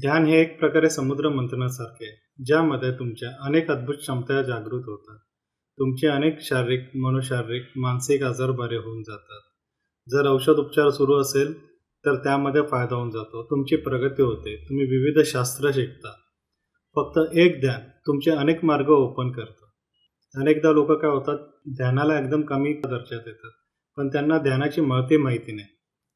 ध्यान हे एक प्रकारे समुद्र मंथनासारखे आहे ज्यामध्ये तुमच्या अनेक अद्भुत क्षमता जागृत होतात. तुमचे अनेक शारीरिक मनोशारीरिक मानसिक आजार बरे होऊन जातात. जर औषध उपचार सुरू असेल तर त्यामध्ये फायदा होऊन जातो. तुमची प्रगती होते. तुम्ही विविध शास्त्र शिकता. फक्त एक ध्यान तुमचे अनेक मार्ग ओपन करतं. अनेकदा लोक काय होतात ध्यानाला एकदम कमी दर्जात येतात पण त्यांना ध्यानाची महती माहिती नाही.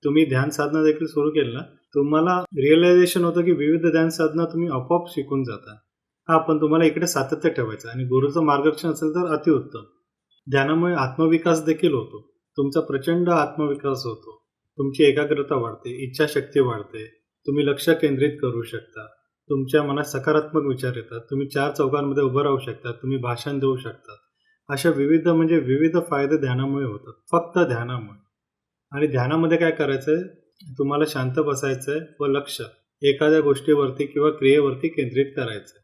तुम्ही ध्यान साधना देखील सुरू केलं ना तुम्हाला रिअलायझेशन होतं की विविध ध्यान साधना तुम्ही आपोआप शिकून जाता. हा पण तुम्हाला इकडे सातत्य ठेवायचं आणि गुरुचं मार्गदर्शन असेल तर अतिउत्तम. ध्यानामुळे आत्मविकास देखील होतो. तुमचा प्रचंड आत्मविकास होतो. तुमची एकाग्रता वाढते इच्छाशक्ती वाढते. तुम्ही लक्ष केंद्रित करू शकता. तुमच्या मनात सकारात्मक विचार येतात. तुम्ही चार चौकांमध्ये उभं राहू शकता तुम्ही भाषण देऊ शकता. अशा विविध म्हणजे विविध फायदे ध्यानामुळे होतात. फक्त ध्यानामुळे. आणि ध्यानामध्ये काय करायचं आहे तुम्हाला शांत बसायचं आहे व लक्ष एखाद्या गोष्टीवरती किंवा क्रियेवरती केंद्रित करायचं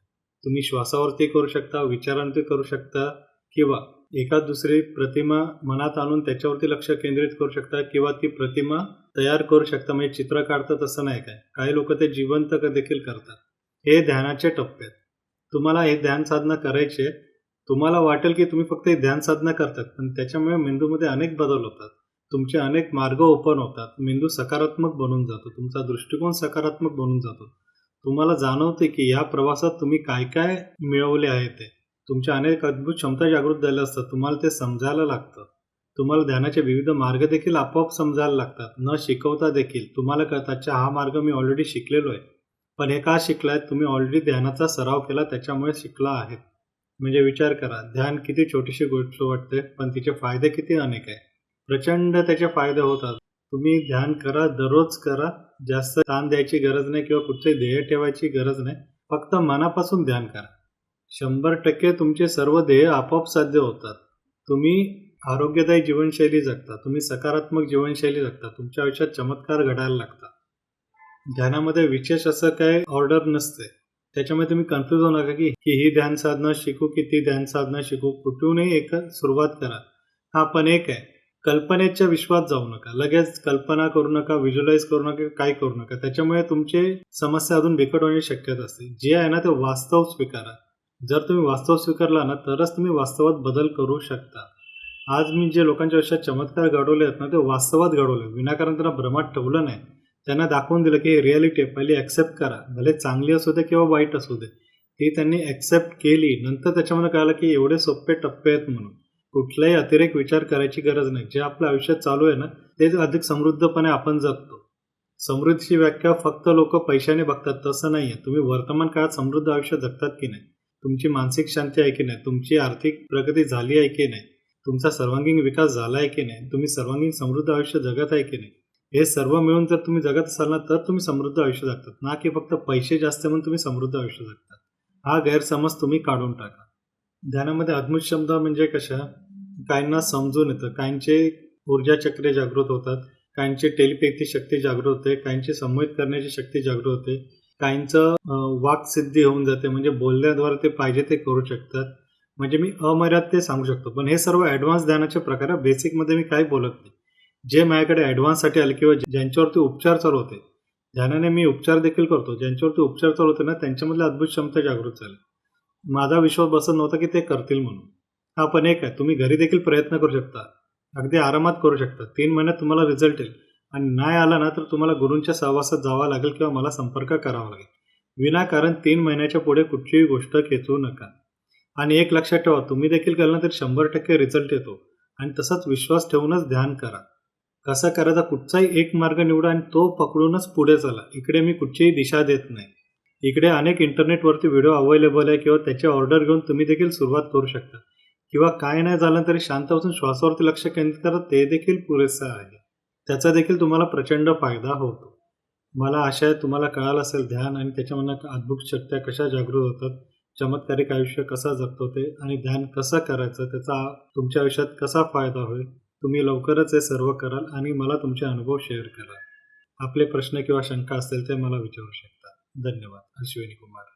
तुम्ही श्वासावरती करू शकता विचारांवरती करू शकता किंवा एखाद दुसरी प्रतिमा मनात आणून त्याच्यावरती लक्ष केंद्रित करू शकता किंवा ती प्रतिमा तयार करू शकता. म्हणजे चित्र काढतात तसं नाही काय? काही लोक ते जिवंत देखील करतात. हे ध्यानाचे टप्पे आहेत. तुम्हाला हे ध्यान साधना करायचे तुम्हाला वाटेल की तुम्ही फक्त हे ध्यान साधना करतात पण त्याच्यामुळे मेंदूमध्ये अनेक बदल होतात. तुमचे अनेक मार्ग ओपन होतात. मेंदू सकारात्मक बनून जातो. तुमचा दृष्टिकोन सकारात्मक बनून जातो. तुम्हाला जाणवते की या प्रवासात तुम्ही काय काय मिळवले आहे ते. तुमच्या अनेक अद्भुत क्षमता जागृत झाल्या असतात. तुम्हाला ते समजायला लागतं. तुम्हाला ध्यानाचे विविध मार्ग देखील आपोआप समजायला लागतात. न शिकवता देखील. तुम्हाला कळतं अच्छा हा मार्ग मी ऑलरेडी शिकलेलो आहे. पण हे का शिकलाय? तुम्ही ऑलरेडी ध्यानाचा सराव केला त्याच्यामुळे शिकला आहे. म्हणजे विचार करा. ध्यान किती छोटीशी गोष्ट वाटते पण तिचे फायदे किती अनेक आहे. प्रचंड त्याचे फायदे होतात. तुम्ही ध्यान करा दररोज करा. जास्त ताण द्यायची गरज नाही किंवा कुठचे ध्येय ठेवायची गरज नाही. फक्त मनापासून ध्यान करा. शंभर टक्के तुमचे सर्व ध्येय आपोआप साध्य होतात. तुम्ही आरोग्यदायी जीवनशैली जगता. तुम्ही सकारात्मक जीवनशैली जगता. तुमच्या आयुष्यात चमत्कार घडायला लागतात. ध्यानामध्ये विशेष असं काय ऑर्डर नसते. त्याच्यामुळे तुम्ही कन्फ्यूज होऊ नका की की ही ध्यान साधना शिकू की ती ध्यान साधना शिकू. कुठूनही एक सुरुवात करा. हा पण एक आहे. कल्पनेच्या विश्वात जाऊ नका. लगेच कल्पना करू नका व्हिज्युअलाइज करू नका काय करू नका. त्याच्यामुळे तुमचे समस्या अजून बिकट होण्याची शक्यता असते. जे आहे ना ते वास्तव स्वीकारा. जर तुम्ही वास्तव स्वीकारला ना तरच तुम्ही वास्तवात बदल करू शकता. आज मी जे लोकांच्या आयुष्यात चमत्कार घडवले आहेत ना ते वास्तवात घडवले. विनाकारण त्यांना भ्रमात ठेवलं नाही. त्यांना दाखवून दिलं की रिॲलिटी रियालिटी आहे. पहिली ॲक्सेप्ट करा. भले चांगली असू दे किंवा वाईट असू दे. ती त्यांनी ॲक्सेप्ट केली. नंतर त्याच्यामध्ये कळालं की एवढे सोपे टप्पे आहेत म्हणून. कुठलाही अतिरेक विचार करायची गरज नाही. जे आपलं आयुष्यात चालू आहे ना तेच अधिक समृद्धपणे आपण जगतो. समृद्धीची व्याख्या फक्त लोक पैशाने बघतात तसं नाही आहे तुम्ही वर्तमान काळात समृद्ध आयुष्य जगतात की नाही? तुमची मानसिक शांती आहे की नाही? तुमची आर्थिक प्रगती झाली आहे की नाही? तुमचा सर्वांगीण विकास झाला आहे की नाही? तुम्ही सर्वांगीण समृद्ध आयुष्य जगत आहे की नाही? हे सर्व मिळून जर तुम्ही जगत असाल ना तर तुम्ही समृद्ध आयुष्य जगतात. ना की फक्त पैसे जास्त म्हणून तुम्ही समृद्ध आयुष्य जगतात. हा गैरसमज तुम्ही काढून टाका. ध्यानामध्ये अद्भुत क्षमता म्हणजे कशा? काहींना समजून येतं. काहींचे ऊर्जा चक्रे जागृत होतात. काहींची टेलिपॅथी शक्ती जागृत होते. काहींची संमोहित करण्याची शक्ती जागृत होते. काहींचं वाकसिद्धी होऊन जाते. म्हणजे बोलण्याद्वारे ते पाहिजे ते करू शकतात. म्हणजे मी अमर्याद ते सांगू शकतो. पण हे सर्व ॲडव्हान्स ध्यानाचे प्रकार आहे बेसिकमध्ये मी काही बोलत नाही. जे माझ्याकडे ॲडव्हान्ससाठी आले किंवा ज्यांच्यावरती उपचार चालू होते. ध्यानाने मी उपचार देखील करतो. ज्यांच्यावरती उपचार चालू होते ना त्यांच्यामधल्या अद्भुत क्षमता जागृत झाली. माझा विश्वास बसत नव्हता की ते करतील म्हणून. हा पण एक आहे तुम्ही घरी देखील प्रयत्न करू शकता. अगदी आरामात करू शकता. तीन महिन्यात तुम्हाला रिझल्ट येईल. आणि नाही आला ना तर तुम्हाला गुरूंच्या सहवासात जावं लागेल किंवा मला संपर्क करावा लागेल. विनाकारण तीन महिन्याच्या पुढे कुठचीही गोष्ट खेचू नका. आणि एक लक्षात ठेवा तुम्ही देखील केलं ना तर शंभर टक्के रिझल्ट येतो. आणि तसाच विश्वास ठेवूनच ध्यान करा. कसा करायचा कुठचाही एक मार्ग निवडा आणि तो पकडूनच पुढे चला. इकडे मी कुठचीही दिशा देत नाही. इकडे अनेक इंटरनेटवरती व्हिडिओ अवेलेबल आहे किंवा त्याची ऑर्डर घेऊन तुम्ही देखील सुरुवात करू शकता. किंवा काय नाही झालं तरी शांत बसून श्वासावरती लक्ष केंद्रित करा ते देखील पुरेसं आहे. त्याचा देखील तुम्हाला प्रचंड फायदा होतो. मला आशा आहे तुम्हाला कळालं असेल ध्यान आणि त्याच्यामधनं अद्भुत शक्त्या कशा जागृत होतात चमत्कारिक आयुष्य कसा जगतो ते आणि ध्यान कसं करायचं त्याचा तुमच्या आयुष्यात कसा फायदा होईल तुम्ही लवकरच हे सर्व कराल आणि मला तुमचे अनुभव शेअर कराल आपले प्रश्न किंवा शंका असतील ते मला विचारू शकता. धन्यवाद. अश्विनी कुमार.